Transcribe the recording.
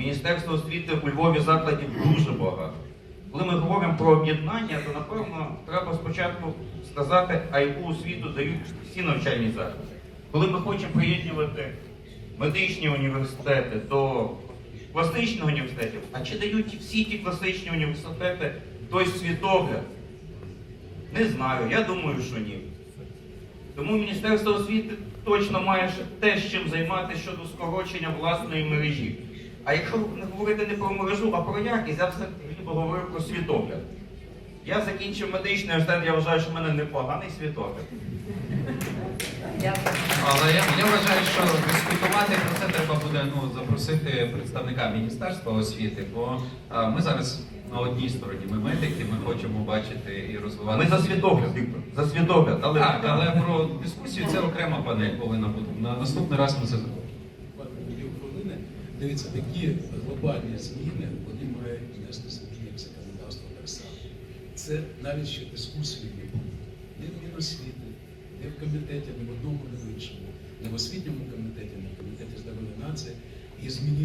Міністерства освіти у Львові закладів дуже багато. Коли ми говоримо про об'єднання, то напевно треба спочатку сказати, а яку освіту дають всі навчальні заклади. Коли ми хочемо приєднувати медичні університети до класичних університетів, а чи дають всі ті класичні університети той світогляд? Не знаю, я думаю, що ні. Тому Міністерство освіти точно має теж чим займатися щодо скорочення власної мережі. А якщо говорити не про мережу, а про якість, я все говорив про світогляд. Я закінчив медичний університет, я вважаю, що в мене непоганий світогляд. Але я, я вважаю, що дискутувати про це треба буде ну, запросити представника Міністерства освіти, бо а, ми зараз на одній стороні, ми медики, ми хочемо бачити і розвивати. Ми за світогляд, Віктор, за світогляд, але Так, але про дискусію це окрема панель повинна бути. На наступний раз ми це зробимо. Дивіться, такі глобальні зміни вони мають внести зміни в законодавство так само. Це навіть ще дискусії не було. Ні в Міносвіти, ні в комітеті, ні в одному, ні в іншому. Не в освітньому комітеті, ні в комітеті здоров'я нації. І з міністром